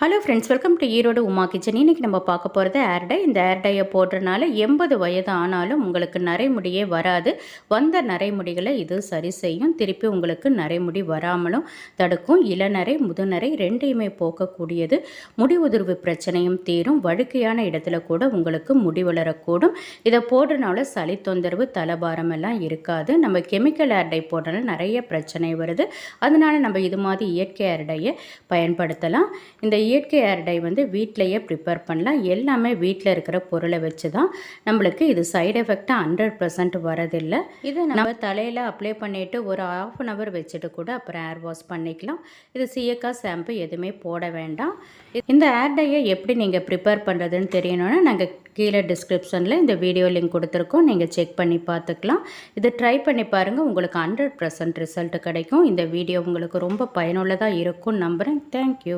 Hello friends welcome to Erode Uma kitchen இன்றைக்கி நம்ம பார்க்க போகிறது ஏர்டை இந்த ஏர்டையை போடுறனால எண்பது வயது ஆனாலும் உங்களுக்கு நரைமுடியே வராது. வந்த நரைமுடிகளை இது சரி செய்யும். திருப்பி உங்களுக்கு நரைமுடி வராமலும் தடுக்கும். இளநரை முதுநரை ரெண்டையுமே போக்கக்கூடியது. முடி உதிர்வு பிரச்சனையும் தீரும். வழுக்கையான இடத்துல கூட உங்களுக்கு முடி வளரக்கூடும். இதை போடுறனால சளி தொந்தரவு தலபாரம் எல்லாம் இருக்காது. நம்ம கெமிக்கல் ஏர்டை போடுறதுனால நிறைய பிரச்சனை வருது. அதனால் நம்ம இது மாதிரி இயற்கை ஏர்டையை பயன்படுத்தலாம். இந்த இயற்கை ஏர் டை வந்து வீட்டிலையே ப்ரிப்பேர் பண்ணலாம். எல்லாமே வீட்டில் இருக்கிற பொருளை வச்சு தான் நம்மளுக்கு இது சைடு எஃபெக்டாக ஹண்ட்ரட் பர்சன்ட் வரதில்லை. இது நம்ம தலையில் அப்ளை பண்ணிவிட்டு ஒரு ஆஃப் அன் ஹவர் வச்சுட்டு கூட அப்புறம் ஏர் வாஷ் பண்ணிக்கலாம். இது சீயக்கா ஷாம்பு எதுவுமே போட வேண்டாம். இந்த ஏர் டையை எப்படி நீங்கள் ப்ரிப்பேர் பண்ணுறதுன்னு தெரியணும்னா நாங்கள் கீழே டிஸ்கிரிப்ஷனில் இந்த வீடியோ லிங்க் கொடுத்துருக்கோம். நீங்கள் செக் பண்ணி பார்த்துக்கலாம். இது ட்ரை பண்ணி பாருங்கள் உங்களுக்கு ஹண்ட்ரட் பர்சன்ட் ரிசல்ட் கிடைக்கும். இந்த வீடியோ உங்களுக்கு ரொம்ப பயனுள்ளதாக இருக்கும் நம்புகிறேன் தேங்க்யூ